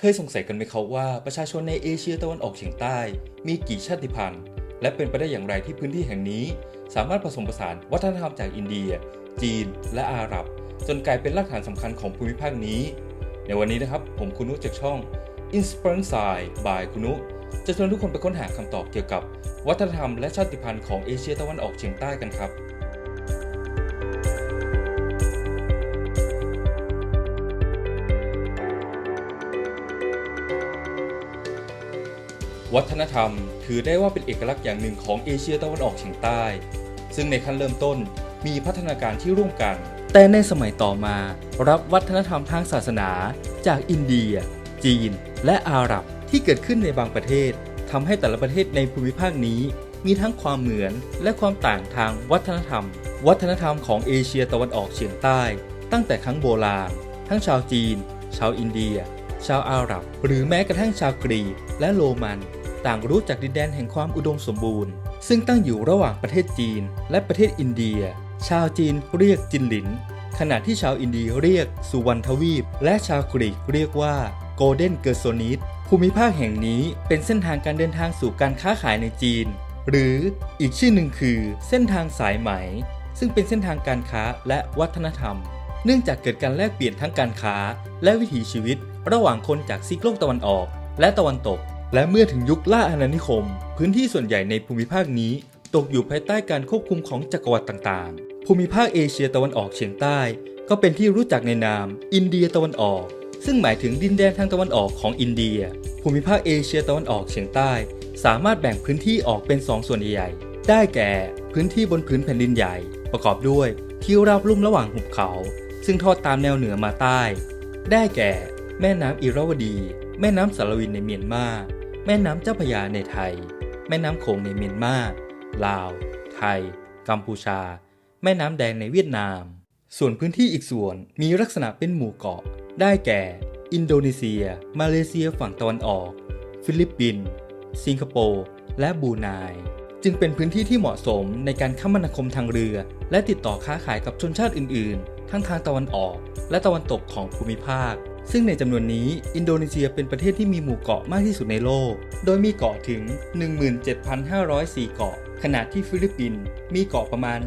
เคยสงสัยกันไหมครับว่าประชาชนในเอเชียตะวันออกเฉียงใต้ มีกี่ชาติพันธุ์ และเป็นไปได้อย่างไรที่พื้นที่แห่งนี้ สามารถผสมผสานวัฒนธรรมจากอินเดีย จีน และอาหรับ จนกลายเป็นรากฐานสำคัญของภูมิภาคนี้ ในวันนี้นะครับ ผมคุณนุจากช่อง Inspiring Side by คุณนุจะชวนทุกคนไปค้นหาคำตอบเกี่ยวกับ วัฒนธรรมและชาติพันธุ์ของเอเชียตะวันออกเฉียงใต้กันครับ วัฒนธรรม ถือได้ว่าเป็นเอกลักษณ์อย่างหนึ่งของเอเชียตะวันออกเฉียงใต้ ซึ่งในขั้นเริ่มต้นมีพัฒนาการที่ร่วมกัน แต่ในสมัยต่อมา รับวัฒนธรรมทางศาสนา จากอินเดีย จีน และอาหรับที่เกิดขึ้นในบางประเทศทำให้แต่ละประเทศในภูมิภาคนี้ มีทั้งความเหมือนและความต่างทางวัฒนธรรม วัฒนธรรมของเอเชียตะวันออกเฉียงใต้ ตั้งแต่ครั้งโบราณ ทั้งชาวจีน ชาวอินเดีย ชาวอาหรับ หรือแม้กระทั่งชาวกรีกและโรมัน ต่างรู้จักดินแดนแห่งความอุดมสมบูรณ์ ซึ่งตั้งอยู่ระหว่างประเทศจีนและประเทศอินเดีย ชาวจีนเรียกจินหลิน ขณะที่ชาวอินเดียเรียกสุวรรณทวีป และชาวกรีกเรียกว่าโกลเด้นเกอร์โซนิสภูมิภาคแห่งนี้เป็นเส้นทางการเดินทางสู่การค้าขายในจีน หรืออีกชื่อหนึ่งคือเส้นทางสายไหม ซึ่งเป็นเส้นทางการค้าและวัฒนธรรม เนื่องจากเกิดการแลกเปลี่ยนทั้งการค้า และวิถีชีวิต ระหว่างคนจากซีกโลกตะวันออก และตะวันตก และเมื่อถึงยุคล่าอาณานิคม พื้นที่ส่วนใหญ่ในภูมิภาคนี้ ตกอยู่ภายใต้การควบคุมของจักรวรรดิต่างๆ ภูมิภาคเอเชียตะวันออกเฉียงใต้ ก็เป็นที่รู้จักในนาม อินเดียตะวันออก ซึ่งหมายถึงดินแดนทางตะวันออกของอินเดีย ภูมิภาคเอเชียตะวันออกเฉียงใต้ สามารถแบ่งพื้นที่ออกเป็น 2 ส่วนใหญ่ได้แก่พื้นที่บนพื้นแผ่นดินใหญ่ ประกอบด้วยที่ราบลุ่มระหว่างหุบเขา ซึ่งทอดตามแนวเหนือมาใต้ ได้แก่ แม่น้ำอิราวดี แม่น้ำสารวินในเมียนมา แม่น้ำเจ้าพยาในไทย แม่น้ำโขงในเมียนมา ลาว ไทย กัมพูชา แม่น้ำแดงในเวียดนาม ส่วนพื้นที่อีกส่วนมีลักษณะเป็นหมู่เกาะ ได้แก่ อินโดนีเซีย มาเลเซียฝั่งตะวันออก ฟิลิปปินส์ สิงคโปร์ และบูไนจึงเป็นพื้นที่ที่เหมาะสมในการคมนาคมทางเรือ และติดต่อค้าขายกับชนชาติอื่น ๆ ทั้งทางตะวันออก และตะวันตกของภูมิภาค ซึ่งในจำนวนนี้อินโดนีเซียเป็นประเทศที่มีหมู่เกาะมากที่สุดในโลก โดยมีเกาะถึง 17,504 เกาะ ขณะที่ฟิลิปปินส์มีเกาะประมาณ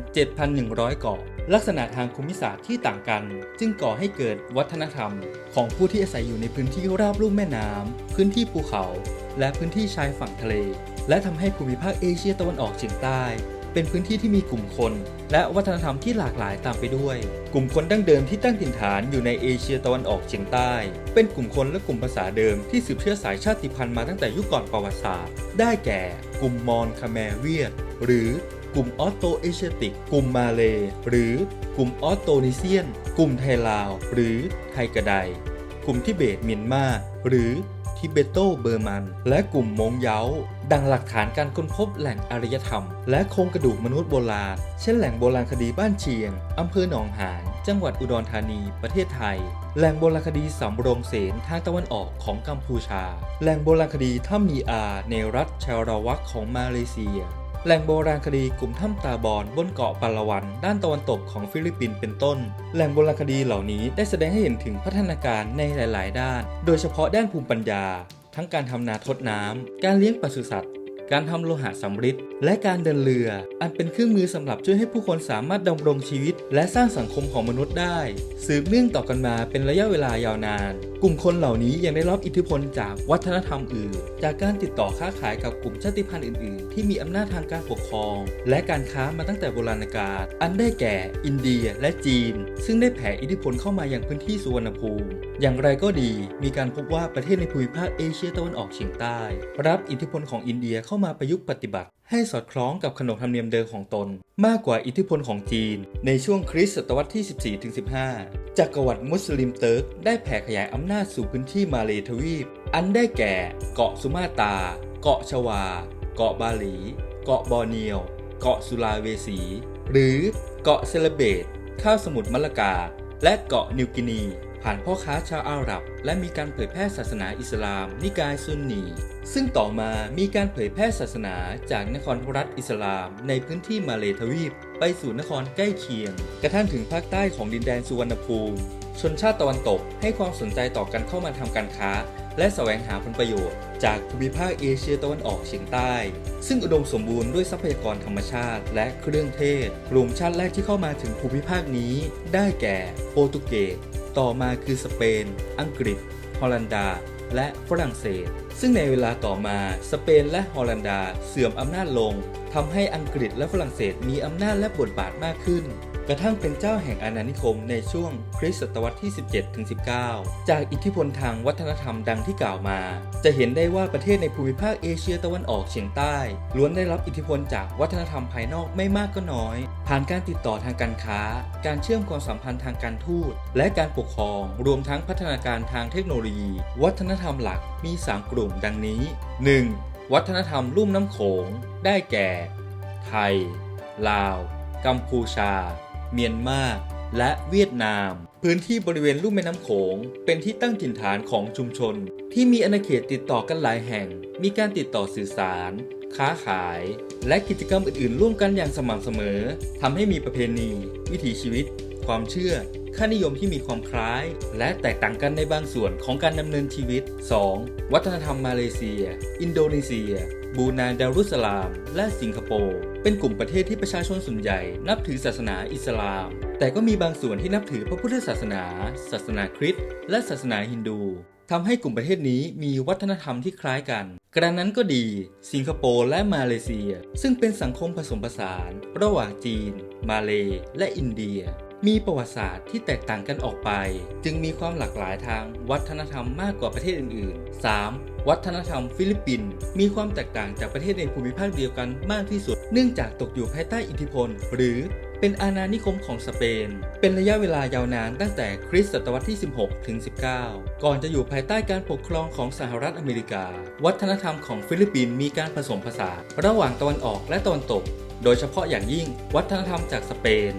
7,100 เกาะ ลักษณะทางภูมิศาสตร์ที่ต่างกัน จึงก่อให้เกิดวัฒนธรรม ของผู้ที่อาศัยอยู่ในพื้นที่ราบลุ่มแม่น้ำพื้นที่ภูเขา และพื้นที่ชายฝั่งทะเล และทำให้ภูมิภาคเอเชียตะวันออกเฉียงใต้ เป็นพื้นที่ที่มีกลุ่มคน และวัฒนธรรมที่หลากหลายตามไปด้วย กลุ่มคนดั้งเดิมที่ตั้งถิ่นฐานอยู่ในเอเชียตะวันออกเฉียงใต้ เป็นกลุ่มคนและกลุ่มภาษาเดิมที่สืบเชื้อสายชาติพันธุ์มาตั้งแต่ยุคก่อนประวัติศาสตร์ ได้แก่ กลุ่มมอญคาแมเวียด หรือกลุ่มออสโตเอเชียติก กลุ่มมาเลหรือกลุ่มออสโตนิเซียน กลุ่มไทลาว หรือไทกระไดกลุ่มทิเบตเมียนมา หรือ ทิเบโตเบอร์มัน และกลุ่มมงเยาดังหลักฐานการค้นพบแหล่งอารยธรรม และโครงกระดูกมนุษย์โบราณ เช่นแหล่งโบราณคดีบ้านเชียง อำเภอหนองหาน จังหวัดอุดรธานี ประเทศไทย แหล่งโบราณคดีสำโรงเสนทางตะวันออกของกัมพูชา แหล่งโบราณคดีถ้ำมีอาในรัฐชาราวักของมาเลเซีย แหล่งโบราณคดีกลุ่มถ้ำตาบอนบนเกาะปาละวัน ด้านตะวันตกของฟิลิปปินส์เป็นต้น แหล่งโบราณคดีเหล่านี้ได้แสดงให้เห็นถึงพัฒนาการในหลาย ๆ ด้าน โดยเฉพาะด้านภูมิปัญญา ทั้งการทำนาทดน้ำการเลี้ยงปศุสัตว์ การทำโลหะสำริดและการเดินเรือ อันเป็นเครื่องมือสำหรับช่วยให้ผู้คนสามารถดำรงชีวิต และสร้างสังคมของมนุษย์ได้ สืบเนื่องต่อกันมาเป็นระยะเวลายาวนาน กลุ่มคนเหล่านี้ยังได้รับอิทธิพลจากวัฒนธรรมอื่น จากการติดต่อค้าขายกับกลุ่มชาติพันธุ์อื่น ๆ ที่มีอำนาจทางการปกครอง และการค้ามาตั้งแต่โบราณกาลอันได้แก่ อินเดียและจีน ซึ่งได้แผ่อิทธิพลเข้ามาอยังพื้นที่สุวรรณภูมิ อย่างไรก็ดี มีการพบว่าประเทศในภูมิภาคเอเชียตะวันออกเฉียงใต้ รับอิทธิพลของอินเดียเข้ามาประยุกต์ปฏิบัติ ให้สอดคล้องกับขนบธรรมเนียมเดิมของตน มากกว่าอิทธิพลของจีน ในช่วงคริสต์ศตวรรษที่ 14-15 จักรวรรดิมุสลิมเติร์กได้แผ่ขยายอำนาจสู่พื้นที่มาเลทวีป อันได้แก่ เกาะสุมาตา เกาะชวา เกาะบาหลี เกาะบอร์เนียว เกาะสุลาเวสี หรือเกาะเซเลเบตข้าวสมุทรมะละกา และเกาะนิวกินี ผ่านพ่อค้าชาวอาหรับ และมีการเผยแพร่ศาสนาอิสลาม นิกายซุนนี ซึ่งต่อมามีการเผยแพร่ศาสนาจากนครรัฐอิสลาม ในพื้นที่มาเลทวีป ไปสู่นครใกล้เคียง กระทั่งถึงภาคใต้ของดินแดนสุวรรณภูมิ ชนชาติตะวันตกให้ความสนใจต่อการเข้ามาทำการค้า และแสวงหาผลประโยชน์ จากภูมิภาคเอเชียตะวันออกเฉียงใต้ ซึ่งอุดมสมบูรณ์ด้วยทรัพยากรธรรมชาติ และเครื่องเทศ กลุ่มชาติแรกที่เข้ามาถึงภูมิภาคนี้ ได้แก่โปรตุเกส ต่อมาคือสเปน อังกฤษ ฮอลันดา และฝรั่งเศส ซึ่งในเวลาต่อมาสเปนและฮอลันดาเสื่อมอำนาจลงทำให้อังกฤษและฝรั่งเศสมีอำนาจและบทบาทมากขึ้น กระทั่งเป็นเจ้าแห่งอาณานิคมในช่วงคริสตศตวรรษที่ 17-19 จากอิทธิพลทางวัฒนธรรมดังที่กล่าวมา จะเห็นได้ว่าประเทศในภูมิภาคเอเชียตะวันออกเฉียงใต้ ล้วนได้รับอิทธิพลจากวัฒนธรรมภายนอกไม่มากก็น้อย ผ่านการติดต่อทางการค้า การเชื่อมความสัมพันธ์ทางการทูต และการปกครอง รวมทั้งพัฒนาการทางเทคโนโลยี วัฒนธรรมหลักมี 3 กลุ่มดังนี้ 1. วัฒนธรรมลุ่มน้ำโขง ได้แก่ ไทย ลาว กัมพูชา เมียนมาและเวียดนาม พื้นที่บริเวณลุ่มแม่น้ำโขง เป็นที่ตั้งถิ่นฐานของชุมชน ที่มีอาณาเขตติดต่อกันหลายแห่ง มีการติดต่อสื่อสาร ค้าขาย และกิจกรรมอื่น ๆ ร่วมกันอย่างสม่ำเสมอทำให้มีประเพณี วิถีชีวิต ความเชื่อ ค่านิยมที่มีความคล้าย และแตกต่างกันในบางส่วนของการดำเนินชีวิต 2. วัฒนธรรมมาเลเซีย อินโดนีเซีย บรูไนดารุสสลาม และสิงคโปร์เป็นกลุ่มประเทศที่ประชาชนส่วนใหญ่นับถือศาสนาอิสลาม แต่ก็มีบางส่วนที่นับถือพระพุทธศาสนา ศาสนาคริสต์และศาสนาฮินดูทำให้กลุ่มประเทศนี้มีวัฒนธรรมที่คล้ายกัน กระนั้นก็ดี สิงคโปร์และมาเลเซีย ซึ่งเป็นสังคมผสมผสาน ระหว่างจีน มาเล และอินเดีย มีประวัติศาสตร์ที่แตกต่างกันออกไป จึงมีความหลากหลายทางวัฒนธรรมมากกว่าประเทศอื่นๆ 3. วัฒนธรรมฟิลิปปินส์มีความแตกต่างจากประเทศในภูมิภาคเดียวกันมากที่สุด เนื่องจากตกอยู่ภายใต้อิทธิพล หรือเป็นอาณานิคมของสเปน เป็นระยะเวลายาวนานตั้งแต่คริสตศตวรรษที่ 16 ถึง 19 ก่อนจะอยู่ภายใต้การปกครองของสหรัฐอเมริกา วัฒนธรรมของฟิลิปปินส์มีการผสมผสานระหว่างตะวันออกและตะวันตก โดยเฉพาะอย่างยิ่งวัฒนธรรมจากสเปน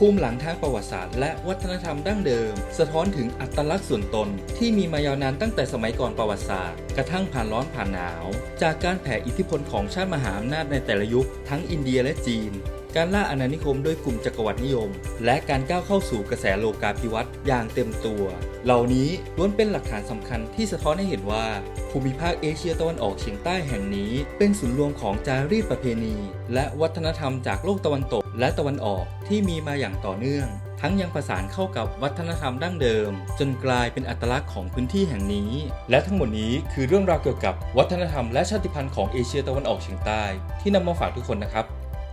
ภูมิหลังทางประวัติศาสตร์และวัฒนธรรมดั้งเดิม สะท้อนถึงอัตลักษณ์ส่วนตน ที่มีมายาวนานตั้งแต่สมัยก่อนประวัติศาสตร์ กระทั่งผ่านร้อนผ่านหนาว จากการแผ่อิทธิพลของชาติมหาอำนาจในแต่ละยุค ทั้งอินเดียและจีน การล่าอาณานิคมโดยกลุ่มจักรวรรดินิยม และการก้าวเข้าสู่กระแสโลกาภิวัตน์อย่างเต็มตัว เหล่านี้ล้วนเป็นหลักฐานสำคัญที่สะท้อนให้เห็นว่าภูมิภาคเอเชียตะวันออกเฉียงใต้แห่งนี้ เป็นศูนย์รวมของจารีตประเพณี และวัฒนธรรมจากโลกตะวันตก และตะวันออกที่มีมาอย่างต่อเนื่อง ทั้งยังประสานเข้ากับวัฒนธรรมดั้งเดิม จนกลายเป็นอัตลักษณ์ของพื้นที่แห่งนี้ และทั้งหมดนี้คือเรื่องราวเกี่ยวกับวัฒนธรรมและชาติพันธุ์ของเอเชียตะวันออกเฉียงใต้ ที่นำมาฝากทุกคนนะครับ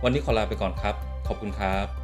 วันนี้ขอลาไปก่อนครับ ขอบคุณครับ